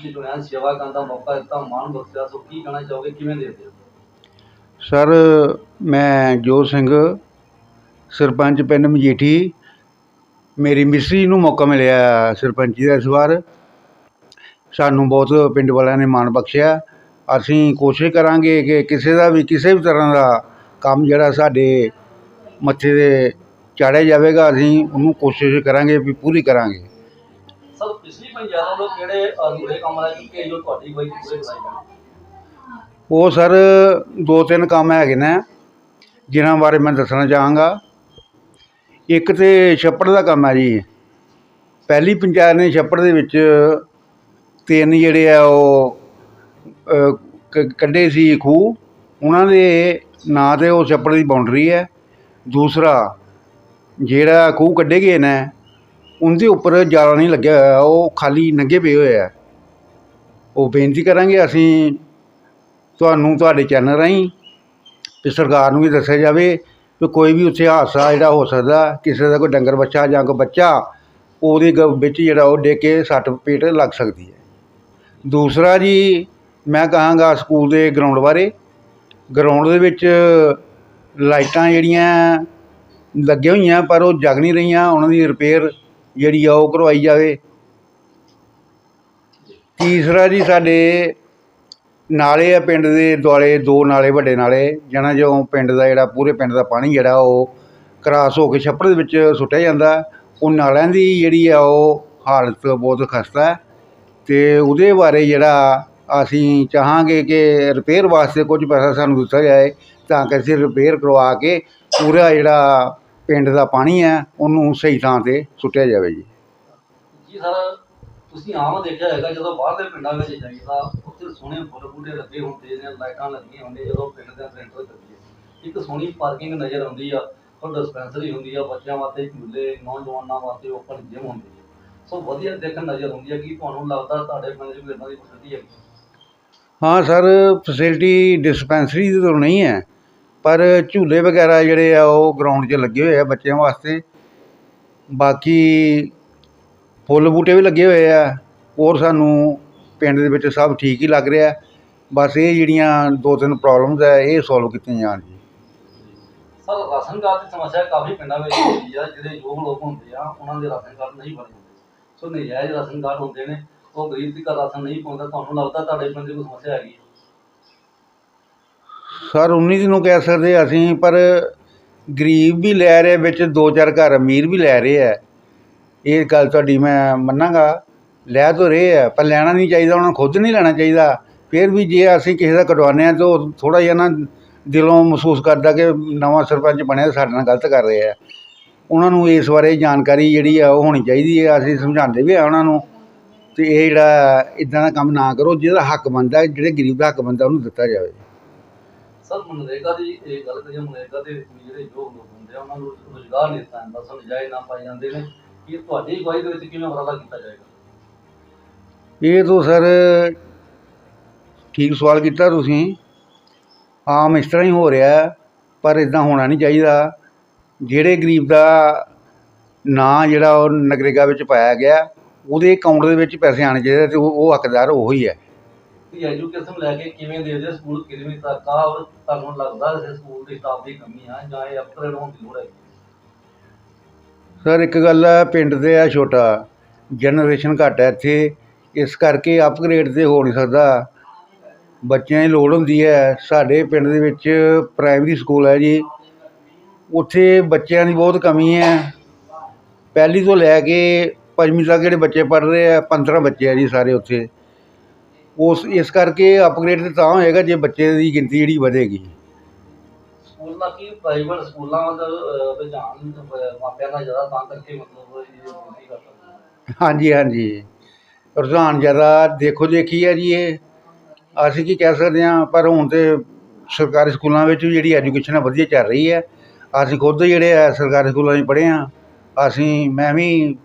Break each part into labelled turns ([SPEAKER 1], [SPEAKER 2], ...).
[SPEAKER 1] ਸਰਪੰਚ ਚੁਣਿਆ ਸੇਵਾ ਕਰਨ ਦਾ ਮੌਕਾ ਦਿੱਤਾ, ਮਾਣ ਬਖਸ਼ਿਆ, ਸੋ ਕੀ ਕਹਿਣਾ ਚਾਹੋਗੇ? ਕਿਵੇਂ ਦੇਖਦੇ ਹੋ?
[SPEAKER 2] ਸਰ, ਮੈਂ ਜੋਤ ਸਿੰਘ, ਸਰਪੰਚ ਪਿੰਡ ਮਜੀਠੀ। ਮੇਰੀ ਮਿਸਰੀ ਨੂੰ ਮੌਕਾ ਮਿਲਿਆ ਸਰਪੰਚੀ ਦਾ ਇਸ ਵਾਰ। ਸਾਨੂੰ ਬਹੁਤ ਪਿੰਡ ਵਾਲਿਆਂ ਨੇ ਮਾਣ ਬਖਸ਼ਿਆ। ਅਸੀਂ ਕੋਸ਼ਿਸ਼ ਕਰਾਂਗੇ ਕਿ ਕਿਸੇ ਦਾ ਵੀ, ਕਿਸੇ ਵੀ ਤਰ੍ਹਾਂ ਦਾ ਕੰਮ ਜਿਹੜਾ ਸਾਡੇ ਮੱਥੇ ਤੇ ਚਾੜਿਆ ਜਾਵੇਗਾ, ਅਸੀਂ ਉਹਨੂੰ ਕੋਸ਼ਿਸ਼ ਕਰਾਂਗੇ ਵੀ ਪੂਰੀ ਕਰਾਂਗੇ।
[SPEAKER 1] ਸਰ ਪਿਛਲੀ ਪੰਚਾਇਤਾਂ ਤੋਂ ਕਿਹੜੇ ਅਧੂਰੇ ਕੰਮ ਰਹਿ ਚੁੱਕੇ ਜੋ ਤੁਹਾਡੀ ਕੋਈ ਪੂਰੇ ਕਰਾਈ ਜਾਣ
[SPEAKER 2] ਉਹ ਸਰ ਦੋ ਤਿੰਨ ਕੰਮ ਹੈਗੇ ਨੇ ਜਿਨ੍ਹਾਂ ਬਾਰੇ ਮੈਂ ਦੱਸਣਾ ਚਾਹਾਂਗਾ। ਇੱਕ ਤੇ ਛੱਪੜ ਦਾ ਕੰਮ ਹੈ ਜੀ। ਪਹਿਲੀ ਪੰਚਾਇਤ ਨੇ ਛੱਪੜ ਦੇ ਵਿੱਚ ਤਿੰਨ ਜਿਹੜੇ ਆ ਉਹ ਅ, ਕ- ਕੱਢੇ ਸੀ ਖੂਹ। ਉਹਨਾਂ ਦੇ ਨਾਂ ਤੇ ਉਹ ਛੱਪੜ ਦੀ ਬਾਉਂਡਰੀ ਹੈ। ਦੂਸਰਾ ਜਿਹੜਾ ਖੂਹ ਕੱਢੇ ਗਏ ਨੇ ਉਹਦੇ ਉੱਪਰ ਜਾਲਾ ਨਹੀਂ ਲੱਗਿਆ ਹੋਇਆ, ਉਹ ਖਾਲੀ ਨੰਗੇ ਪਏ ਹੋਏ ਆ। ਉਹ ਬੇਨਤੀ ਕਰਾਂਗੇ ਅਸੀਂ ਤੁਹਾਨੂੰ ਤੁਹਾਡੇ ਚੈਨਲ ਰਾਹੀਂ ਤੇ ਸਰਕਾਰ ਨੂੰ ਵੀ ਦੱਸਿਆ ਜਾਵੇ ਕਿ ਕੋਈ ਵੀ ਉੱਥੇ ਹਾਦਸਾ ਜਿਹੜਾ ਹੋ ਸਕਦਾ, ਕਿਸੇ ਦਾ ਕੋਈ ਡੰਗਰ ਬੱਚਾ ਜਾਂ ਕੋਈ ਬੱਚਾ, ਉਹਦੇ ਗ- ਵਿੱਚ ਜਿਹੜਾ ਉਹ ਡਿੱਗ ਕੇ ਸੱਟ ਪੇਟ ਲੱਗ ਸਕਦੀ ਹੈ। ਦੂਸਰਾ ਜੀ, ਮੈਂ ਕਹਾਂਗਾ ਸਕੂਲ ਦੇ ਗਰਾਊਂਡ ਬਾਰੇ। ਗਰਾਊਂਡ ਦੇ ਵਿੱਚ ਲਾਈਟਾਂ ਜਿਹੜੀਆਂ ਲੱਗੀਆਂ ਹੋਈਆਂ, ਪਰ ਉਹ ਜਗ ਨਹੀਂ ਰਹੀਆਂ, ਉਹਨਾਂ ਦੀ ਰਿਪੇਅਰ ਜਿਹੜੀ ਆ ਉਹ ਕਰਵਾਈ ਜਾਵੇ। ਤੀਸਰਾ ਜੀ ਸਾਡੇ ਨਾਲੇ ਆ ਪਿੰਡ ਦੇ ਦੁਆਲੇ, ਦੋ ਨਾਲੇ, ਵੱਡੇ ਨਾਲੇ, ਜਿਹਨਾਂ ਚੋਂ ਪਿੰਡ ਦਾ ਜਿਹੜਾ ਪੂਰੇ ਪਿੰਡ ਦਾ ਪਾਣੀ ਜਿਹੜਾ ਉਹ ਕਰਾਸ ਹੋ ਕੇ ਛੱਪੜ ਦੇ ਵਿੱਚ ਸੁੱਟਿਆ ਜਾਂਦਾ। ਉਹ ਨਾਲਿਆਂ ਦੀ ਜਿਹੜੀ ਆ ਉਹ ਹਾਲਤ ਬਹੁਤ ਖਸਤਾ ਹੈ ਤੇ ਉਹਦੇ ਬਾਰੇ ਜਿਹੜਾ ਅਸੀਂ ਚਾਹਾਂਗੇ ਕਿ ਰਿਪੇਅਰ ਵਾਸਤੇ ਕੁਝ ਪੈਸਾ ਸਾਨੂੰ ਦਿੱਤਾ ਜਾਏ ਤਾਂ ਕਿ ਅਸੀਂ ਰਿਪੇਅਰ ਕਰਵਾ ਕੇ ਪੂਰਾ ਜਿਹੜਾ ਪਿੰਡ ਦਾ ਪਾਣੀ ਹੈ ਉਹਨੂੰ ਸਹੀ ਥਾਂ ਤੇ ਸੁੱਟਿਆ ਜਾਵੇ ਜੀ।
[SPEAKER 1] ਜੀ ਸਰ ਤੁਸੀਂ ਆਮ ਦੇਖਿਆ ਹੋਏਗਾ ਜਦੋਂ ਬਾਹਰ ਦੇ ਪਿੰਡਾਂ ਵਿੱਚ ਜਾਈਦਾ ਉੱਥੇ ਸੋਹਣੇ ਫੁੱਲ ਬੂਟੇ ਲੱਗੇ ਹੁੰਦੇ ਨੇ ਲਾਈਟਾਂ ਲੱਗੀਆਂ ਹੁੰਦੀਆਂ ਜਦੋਂ ਪਿੰਡ ਦੇ ਸੈਂਟਰ ਕਰਦੇ ਇੱਕ ਸੋਹਣੀ ਪਾਰਕਿੰਗ ਨਜ਼ਰ ਆਉਂਦੀ ਆ ਔਰ ਡਿਸਪੈਂਸਰੀ ਹੁੰਦੀ ਆ ਬੱਚਿਆਂ ਵਾਸਤੇ ਝੂਲੇ ਨੌਜਵਾਨਾਂ ਵਾਸਤੇ ਓਪਨ ਜਿਮ ਹੁੰਦੀ ਹੈ ਸੋ ਵਧੀਆ ਦੇਖਣ ਨਜ਼ਰ ਆਉਂਦੀ ਹੈ ਕਿ ਤੁਹਾਨੂੰ ਲੱਗਦਾ ਤੁਹਾਡੇ ਪਿੰਡ 'ਚ ਕੋਈ ਇਦਾਂ ਦੀ ਫੈਸਿਲਿਟੀ ਹੈ
[SPEAKER 2] ਹਾਂ ਸਰ ਫੈਸਿਲਿਟੀ ਡਿਸਪੈਂਸਰੀ ਦੀ ਤਾਂ ਨਹੀਂ ਹੈ। ਪਰ ਝੂਲੇ ਵਗੈਰਾ ਜਿਹੜੇ ਆ, ਉਹ ਗਰਾਊਂਡ 'ਚ ਲੱਗੇ ਹੋਏ ਆ ਬੱਚਿਆਂ ਵਾਸਤੇ। ਬਾਕੀ ਫੁੱਲ ਬੂਟੇ ਵੀ ਲੱਗੇ ਹੋਏ ਆ, ਹੋਰ ਸਾਨੂੰ ਪਿੰਡ ਦੇ ਵਿੱਚ ਸਭ ਠੀਕ ਹੀ ਲੱਗ ਰਿਹਾ। ਬਸ ਇਹ ਜਿਹੜੀਆਂ ਦੋ ਤਿੰਨ ਪ੍ਰੋਬਲਮਸ ਹੈ ਇਹ ਸੋਲਵ ਕੀਤੀਆਂ ਜਾਣ ਜੀ।
[SPEAKER 1] ਸਰ ਰਾਸ਼ਨ ਕਾਰਡ ਦੀ ਸਮੱਸਿਆ ਕਾਫੀ ਪਿੰਡਾਂ ਵਿੱਚ ਹੁੰਦੀ ਆ, ਜਿਹੜੇ ਯੋਗ ਲੋਕ ਹੁੰਦੇ ਆ, ਉਹਨਾਂ ਦੇ ਰਾਸ਼ਨ ਕਾਰਡ ਨਹੀਂ ਬਣੇ ਹੁੰਦੇ। ਸੋ ਨਜਾਇਜ਼ ਰਾਸ਼ਨ ਕਾਰਡ ਹੁੰਦੇ ਨੇ, ਉਹ ਗਰੀਬ ਦੀ ਘਰ ਰਾਸ਼ਨ ਨਹੀਂ ਪਾਉਂਦਾ, ਤੁਹਾਨੂੰ ਲੱਗਦਾ ਤੁਹਾਡੇ ਪਿੰਡ ਦੀ ਕੋਈ ਸਮੱਸਿਆ ਹੈਗੀ?
[SPEAKER 2] ਸਰ 19 ਨੂੰ ਕਹਿ ਸਕਦੇ ਅਸੀਂ, ਪਰ ਗਰੀਬ ਵੀ ਲੈ ਰਹੇ, ਵਿੱਚ ਦੋ ਚਾਰ ਘਰ ਅਮੀਰ ਵੀ ਲੈ ਰਹੇ ਹੈ। ਇਹ ਗੱਲ ਤੁਹਾਡੀ ਮੈਂ ਮੰਨਾਂਗਾ। ਲੈ ਤਾਂ ਰਹੇ ਹੈ, ਪਰ ਲੈਣਾ ਨਹੀਂ ਚਾਹੀਦਾ, ਉਹਨਾਂ ਨੂੰ ਖੁਦ ਨਹੀਂ ਲੈਣਾ ਚਾਹੀਦਾ। ਫਿਰ ਵੀ ਜੇ ਅਸੀਂ ਕਿਸੇ ਦਾ ਕਟਵਾਉਂਦੇ ਹਾਂ, ਤਾਂ ਉਹ ਥੋੜਾ ਜਿਹਾ ਨਾ ਦਿਲੋਂ ਮਹਿਸੂਸ ਕਰਦਾ ਕਿ ਨਵਾਂ ਸਰਪੰਚ ਬਣਿਆ ਸਾਡੇ ਨਾਲ ਗਲਤ ਕਰ ਰਿਹਾ ਆ ਉਹਨਾਂ ਨੂੰ ਇਸ ਬਾਰੇ ਜਾਣਕਾਰੀ ਜਿਹੜੀ ਆ, ਉਹ ਹੋਣੀ ਚਾਹੀਦੀ ਹੈ। ਅਸੀਂ ਸਮਝਾਉਂਦੇ ਵੀ ਆ ਉਹਨਾਂ ਨੂੰ, ਤੇ ਇਹ ਜਿਹੜਾ, ਇਦਾਂ ਦਾ ਕੰਮ ਨਾ ਕਰੋ, ਜਿਹਦਾ ਹੱਕ ਬਣਦਾ, ਜਿਹੜੇ ਗਰੀਬ ਦਾ ਹੱਕ ਬਣਦਾ, ਉਹਨੂੰ ਦਿੱਤਾ ਜਾਵੇ।
[SPEAKER 1] ਸਰ ਮਨਰੇਗਾ ਦੀ ਇਹ ਗੱਲ ਕਰੀਏ, ਮਨਰੇਗਾ ਦੇ ਜਿਹੜੇ ਯੋਗ ਲੋਕ ਹੁੰਦੇ ਆ, ਉਹਨਾਂ ਨੂੰ ਰੋਜ਼ਗਾਰ ਨਹੀਂ ਦਿੱਤਾ ਜਾਂਦਾ ਸੋ ਨਾ ਪਾਏ ਜਾਂਦੇ ਨੇ। ਕਿ ਤੁਹਾਡੀ ਅਗਵਾਈ ਦੇ ਵਿੱਚ ਕਿਵੇਂ ਉਪਰਾਲਾ ਕੀਤਾ ਜਾਏਗਾ?
[SPEAKER 2] ਇਹ ਤੋਂ ਸਰ ਠੀਕ ਸਵਾਲ ਕੀਤਾ ਤੁਸੀਂ। ਆਮ ਇਸ ਤਰ੍ਹਾਂ ਹੀ ਹੋ ਰਿਹਾ, ਪਰ ਇਦਾਂ ਹੋਣਾ ਨਹੀਂ ਚਾਹੀਦਾ। ਜਿਹੜੇ ਗਰੀਬ ਦਾ ਨਾਂ ਜਿਹੜਾ ਉਹ ਨਗਰੇਗਾ ਵਿੱਚ ਪਾਇਆ ਗਿਆ, ਉਹਦੇ ਅਕਾਊਂਟ ਦੇ ਵਿੱਚ ਪੈਸੇ ਆਣੇ ਚਾਹੀਦੇ ਤੇ ਉਹ ਉਹ ਹੱਕਦਾਰ ਉਹ ਹੀ ਹੈ।
[SPEAKER 1] ਕਿ ਐਜੂਕੇਸ਼ਨ ਲੈ ਕੇ ਕਿਵੇਂ ਦੇ ਦੇ ਸਕੂਲ, ਕਿਵੇਂ ਤੱਕ ਆ ਔਰ ਤੁਹਾਨੂੰ ਲੱਗਦਾ ਇਸ ਸਕੂਲ ਦੀ ਸਟਾਫ ਦੀ ਕਮੀ ਆ ਜਾਂ ਇਹ ਅਪਗ੍ਰੇਡ ਹੋਣ ਦੀ ਲੋੜ ਹੈ?
[SPEAKER 2] ਸਰ ਇੱਕ ਗੱਲ ਹੈ, ਪਿੰਡ ਤੇ ਆ ਛੋਟਾ ਜਨਰੇਸ਼ਨ ਘੱਟ ਹੈ ਇੱਥੇ, ਇਸ ਕਰਕੇ ਅਪਗ੍ਰੇਡ ਤੇ ਹੋ ਨਹੀਂ ਸਕਦਾ। ਬੱਚਿਆਂ ਦੀ ਲੋੜ ਹੁੰਦੀ ਹੈ। ਸਾਡੇ ਪਿੰਡ ਦੇ ਵਿੱਚ ਪ੍ਰਾਇਮਰੀ ਸਕੂਲ ਹੈ ਜੀ। ਉੱਥੇ ਬੱਚਿਆਂ ਦੀ ਬਹੁਤ ਕਮੀ ਹੈ। ਪਹਿਲੀ ਤੋਂ ਲੈ ਕੇ ਪੰਜਵੀਂ ਤੱਕ ਜਿਹੜੇ ਬੱਚੇ ਪੜ੍ਹ ਰਹੇ ਆ 15 ਬੱਚੇ ਆ ਜੀ ਸਾਰੇ ਉੱਥੇ। ਉਸ ਇਸ ਕਰਕੇ ਅਪਗ੍ਰੇਡ ਤਾਂ ਹੋਏਗਾ ਜੇ ਬੱਚੇ ਦੀ ਗਿਣਤੀ ਜਿਹੜੀ ਵਧੇਗੀ।
[SPEAKER 1] ਸਕੂਲਾਂ ਕੀ ਪ੍ਰਾਈਵੇਟ ਸਕੂਲਾਂ ਵੱਲ ਅਹ, ਰੁਝਾਨ ਅਹ, ਮਾਪਿਆਂ ਦਾ ਜ਼ਿਆਦਾ ਤਾਂ ਕਰਕੇ ਮਤਲਬ।
[SPEAKER 2] ਹਾਂਜੀ ਹਾਂਜੀ। ਰੁਝਾਨ ਜ਼ਿਆਦਾ ਦੇਖੋ ਦੇਖੀ ਹੈ ਜੀ ਇਹ। ਅਸੀਂ ਕੀ ਕਹਿ ਸਕਦੇ ਹਾਂ ਪਰ ਹੁਣ ਤੇ ਸਰਕਾਰੀ ਸਕੂਲਾਂ ਵਿੱਚ ਵੀ ਜਿਹੜੀ ਐਜੂਕੇਸ਼ਨ ਹੈ ਵਧੀਆ ਚੱਲ ਰਹੀ ਹੈ ਅਸੀਂ ਖੁਦ ਜਿਹੜੇ ਆ ਸਰਕਾਰੀ ਸਕੂਲਾਂ 'ਚ ਪੜ੍ਹੇ ਹਾਂ ਅਸੀਂ ਮੈਂ ਵੀ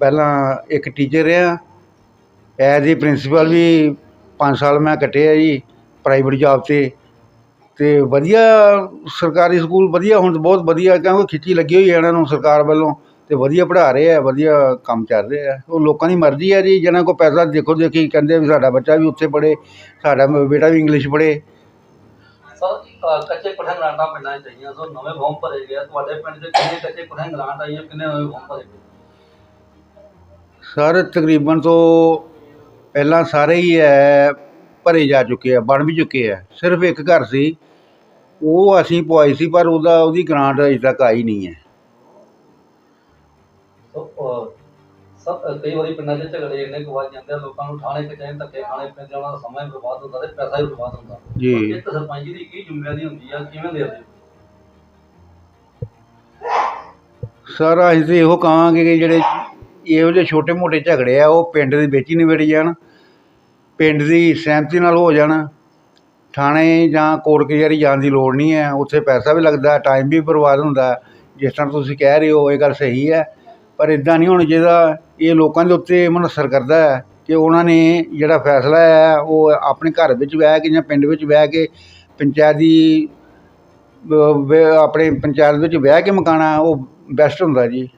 [SPEAKER 2] ਪਹਿਲਾਂ ਇੱਕ ਟੀਚਰ ਰਿਹਾ। ਐਜ਼ ਏ ਪ੍ਰਿੰਸੀਪਲ ਵੀ 5 ਸਾਲ ਮੈਂ ਕੱਟੇ ਆ ਜੀ ਪ੍ਰਾਈਵੇਟ ਜੌਬ ਤੇ ਤੇ ਵਧੀਆ ਸਰਕਾਰੀ ਸਕੂਲ ਵਧੀਆ ਹੁਣ ਬਹੁਤ ਵਧੀਆ ਕਿਉਂਕਿ ਖਿੱਚੀ ਲੱਗੀ ਹੋਈ ਹੈ ਇਹਨਾਂ ਨੂੰ ਸਰਕਾਰ ਵੱਲੋਂ ਤੇ ਵਧੀਆ ਪੜ੍ਹਾ ਰਹੇ ਆ ਵਧੀਆ ਕੰਮ ਚੱਲ ਰਿਹਾ। ਉਹ ਲੋਕਾਂ ਦੀ ਮਰਜ਼ੀ ਹੈ ਜੀ ਜਿਹਨਾਂ ਕੋਲ ਪੈਸਾ ਦੇਖੋ ਦੇਖੀ ਕਹਿੰਦੇ ਵੀ ਸਾਡਾ ਬੱਚਾ ਵੀ ਉੱਥੇ ਪੜ੍ਹੇ ਸਾਡਾ ਬੇਟਾ ਵੀ ਇੰਗਲਿਸ਼ ਪੜ੍ਹੇ
[SPEAKER 1] ਸਰ ਅ, ਕੱਚੇ ਪੱਠੇ ਗ੍ਰਾਂਟਾਂ ਪਿੰਡਾਂ 'ਚ ਚਾਹੀਆਂ ਸੋ ਨਵੇਂ ਫਾਰਮ ਭਰੇ ਗਏ ਆ। ਤੁਹਾਡੇ ਪਿੰਡ 'ਚ ਕਿੰਨੇ ਕੱਚੇ ਪੱਠੇ ਗ੍ਰਾਂਟ ਆਈਆਂ ਕਿੰਨੇ ਨਵੇਂ ਫਾਰਮ ਭਰੇ ਗਏ
[SPEAKER 2] ਸਰ ਤਕਰੀਬਨ ਤੋਂ ਪਹਿਲਾਂ ਸਾਰੇ ਹੀ ਹੈ ਭਰੇ ਜਾ ਚੁੱਕੇ ਆ ਬਣ ਵੀ ਚੁੱਕੇ ਆ। ਸਿਰਫ ਇੱਕ ਘਰ ਸੀ ਉਹ ਅਸੀਂ ਪਵਾਈ ਸੀ ਪਰ ਉਹਦਾ ਉਹਦੀ ਗ੍ਰਾਂਟ ਅਜੇ ਤੱਕ ਆਈ ਨਹੀਂ ਹੈ।
[SPEAKER 1] ਸੋ ਅ, ਸਰ ਅ, ਕਈ ਵਾਰੀ ਪਿੰਡਾਂ 'ਚ ਝਗੜੇ ਇੰਨੇ ਕੁ ਵੱਜ ਜਾਂਦੇ ਆ ਲੋਕਾਂ ਨੂੰ ਥਾਣੇ ਕਚਹਿਰੇ ਧੱਕੇ ਖਾਣੇ ਪੈਂਦੇ ਉਹਨਾਂ ਦਾ ਸਮਾਂ ਵੀ ਬਰਬਾਦ ਹੁੰਦਾ ਤੇ ਪੈਸਾ ਵੀ ਬਰਬਾਦ ਹੁੰਦਾ।
[SPEAKER 2] ਜੀ।
[SPEAKER 1] ਇੱਕ ਸਰਪੰਚ ਦੀ ਕੀ ਜ਼ਿੰਮੇਵਾਰੀ ਹੁੰਦੀ ਆ ਕਿਵੇਂ ਦੇ ਦਿਓ
[SPEAKER 2] ਸਰ ਅਸੀਂ ਤਾਂ ਇਹੋ ਕਹਾਂਗੇ ਕਿ ਜਿਹੜੇ ਇਹੋ ਜਿਹੇ ਛੋਟੇ ਮੋਟੇ ਝਗੜੇ ਆ ਉਹ ਪਿੰਡ ਦੇ ਵਿੱਚ ਹੀ ਨਿਬੜ ਜਾਣ। ਪਿੰਡ ਦੀ ਸਹਿਮਤੀ ਨਾਲ ਹੋ ਜਾਣ, ਥਾਣੇ ਜਾਂ ਕੋਰਟ ਕਚਹਿਰੀ ਜਾਣ ਦੀ ਲੋੜ ਨਹੀਂ ਹੈ, ਉੱਥੇ ਪੈਸਾ ਵੀ ਲੱਗਦਾ ਟਾਈਮ ਵੀ ਬਰਬਾਦ ਹੁੰਦਾ, ਜਿਸ ਤਰ੍ਹਾਂ ਤੁਸੀਂ ਕਹਿ ਰਹੇ ਹੋ, ਇਹ ਗੱਲ ਸਹੀ ਹੈ, ਪਰ ਇਦਾਂ ਨਹੀਂ ਹੋਣਾ ਚਾਹੀਦਾ, ਇਹ ਲੋਕਾਂ ਦੇ ਉੱਤੇ ਮੁਨਸਰ ਕਰਦਾ ਹੈ ਕਿ ਉਹਨਾਂ ਨੇ ਜਿਹੜਾ ਫੈਸਲਾ ਹੈ, ਉਹ ਆਪਣੇ ਘਰ ਵਿੱਚ ਬਹਿ ਕੇ ਜਾਂ ਪਿੰਡ ਵਿੱਚ ਬਹਿ ਕੇ ਪੰਚਾਇਤ ਦੀ ਆਪਣੇ ਪੰਚਾਇਤ ਵਿੱਚ ਬਹਿ ਕੇ ਮਕਾਣਾ, ਉਹ ਬੈਸਟ ਹੁੰਦਾ ਜੀ।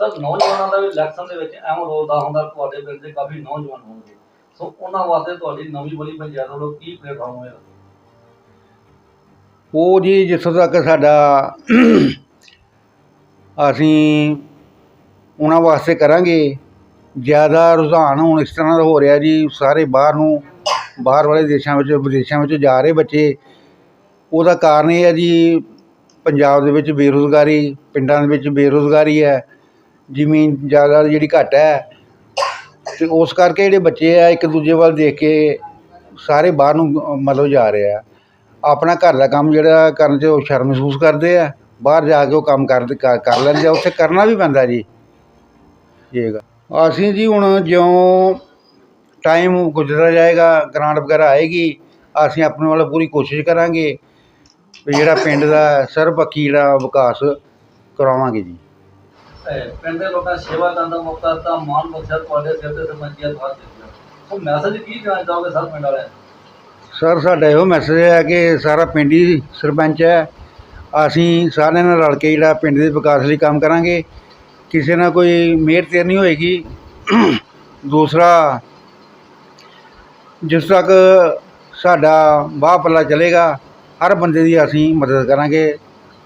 [SPEAKER 1] ਸਰ, ਨੌਜਵਾਨਾਂ ਦਾ ਵੀ ਇਲੈਕਸ਼ਨ ਦੇ ਵਿੱਚ ਅਹਿਮ ਰੋਲ ਦਾ ਹੁੰਦਾ, ਤੁਹਾਡੇ ਪਿੰਡ ਦੇ ਕਾਫੀ ਨੌਜਵਾਨ ਹੋਣਗੇ। ਸੋ ਉਹਨਾਂ ਵਾਸਤੇ ਤੁਹਾਡੀ ਨਵੀਂ ਬਣੀ ਪੰਚਾਇਤ ਵੱਲੋਂ ਕੀ ਪਲੇਟਫਾਰਮ ਹੋਏਗਾ
[SPEAKER 2] ਉਹ ਜੀ ਜਿੱਥੋਂ ਤੱਕ ਸਾਡਾ ਅਸੀਂ ਉਹਨਾਂ ਵਾਸਤੇ ਕਰਾਂਗੇ। ਜ਼ਿਆਦਾ ਰੁਝਾਨ ਹੁਣ ਇਸ ਤਰ੍ਹਾਂ ਦਾ ਹੋ ਰਿਹਾ ਜੀ, ਸਾਰੇ ਬਾਹਰ ਨੂੰ, ਬਾਹਰ ਵਾਲੇ ਦੇਸ਼ਾਂ ਵਿੱਚ, ਵਿਦੇਸ਼ਾਂ ਵਿੱਚ ਜਾ ਰਹੇ ਬੱਚੇ। ਉਹਦਾ ਕਾਰਨ ਇਹ ਹੈ ਜੀ, ਪੰਜਾਬ ਦੇ ਵਿੱਚ ਬੇਰੁਜ਼ਗਾਰੀ, ਪਿੰਡਾਂ ਦੇ ਵਿੱਚ ਬੇਰੁਜ਼ਗਾਰੀ ਹੈ। ਜ਼ਮੀਨ ਜ਼ਿਆਦਾ ਜਿਹੜੀ ਘੱਟ ਹੈ। ਤੇ ਉਸ ਕਰਕੇ ਜਿਹੜੇ ਬੱਚੇ ਆ, ਇੱਕ ਦੂਜੇ ਵੱਲ ਦੇਖ ਕੇ ਸਾਰੇ ਬਾਹਰ ਨੂੰ ਮਤਲਬ ਜਾ ਰਹੇ ਆ। ਆਪਣਾ ਘਰ ਦਾ ਕੰਮ ਜਿਹੜਾ ਕਰਨ 'ਚ ਉਹ ਸ਼ਰਮ ਮਹਿਸੂਸ ਕਰਦੇ ਆ। ਬਾਹਰ ਜਾ ਕੇ ਉਹ ਕੰਮ ਕਰ ਕਰ ਕਰ ਲੈਂਦੇ ਆ। ਉੱਥੇ ਕਰਨਾ ਵੀ ਪੈਂਦਾ ਜੀ। ਇਹ ਹੈਗਾ ਅਸੀਂ ਜੀ ਹੁਣ ਜਿਉਂ ਟਾਈਮ ਗੁਜ਼ਰਦਾ ਜਾਏਗਾ ਗ੍ਰਾਂਟ ਵਗੈਰਾ ਆਏਗੀ, ਅਸੀਂ ਆਪਣੇ ਵੱਲੋਂ ਪੂਰੀ ਕੋਸ਼ਿਸ਼ ਕਰਾਂਗੇ ਵੀ ਜਿਹੜਾ ਪਿੰਡ ਦਾ ਸਰਬਪੱਖੀ ਜਿਹੜਾ ਵਿਕਾਸ ਕਰਾਵਾਂਗੇ ਜੀ।
[SPEAKER 1] ਪਿੰਡ ਦੇ ਲੋਕਾਂ ਸੇਵਾ ਕਰਨ ਦਾ ਮੌਕਾ ਤਾਂ ਮਾਨ ਬਖਸ਼ਿਆ ਤੁਹਾਡੇ ਸਿਰ ਤੇ ਸਰਪੰਚੀਅਤ ਹਾਰ ਦਿੱਤੀ। ਸੋ ਮੈਸੇਜ ਕੀ ਦੇਣਾ ਚਾਹੋਗੇ ਸਰ ਪਿੰਡ ਵਾਲਿਆਂ
[SPEAKER 2] ਸਰ, ਸਾਡਾ ਇਹੋ ਮੈਸੇਜ ਹੈ ਕਿ ਸਾਰਾ ਪਿੰਡ ਹੀ ਸਰਪੰਚ ਹੈ। ਅਸੀਂ ਸਾਰਿਆਂ ਨਾਲ ਰਲ ਕੇ ਜਿਹੜਾ ਪਿੰਡ ਦੇ ਵਿਕਾਸ ਲਈ ਕੰਮ ਕਰਾਂਗੇ। ਕਿਸੇ ਨਾਲ ਕੋਈ ਮਿਹਰ ਤੇਰ ਨਹੀਂ ਹੋਏਗੀ। ਦੂਸਰਾ, ਜਿਸ ਤੱਕ ਸਾਡਾ ਬਾਹ ਪੱਲਾ ਚਲੇਗਾ, ਹਰ ਬੰਦੇ ਦੀ ਅਸੀਂ ਮਦਦ ਕਰਾਂਗੇ।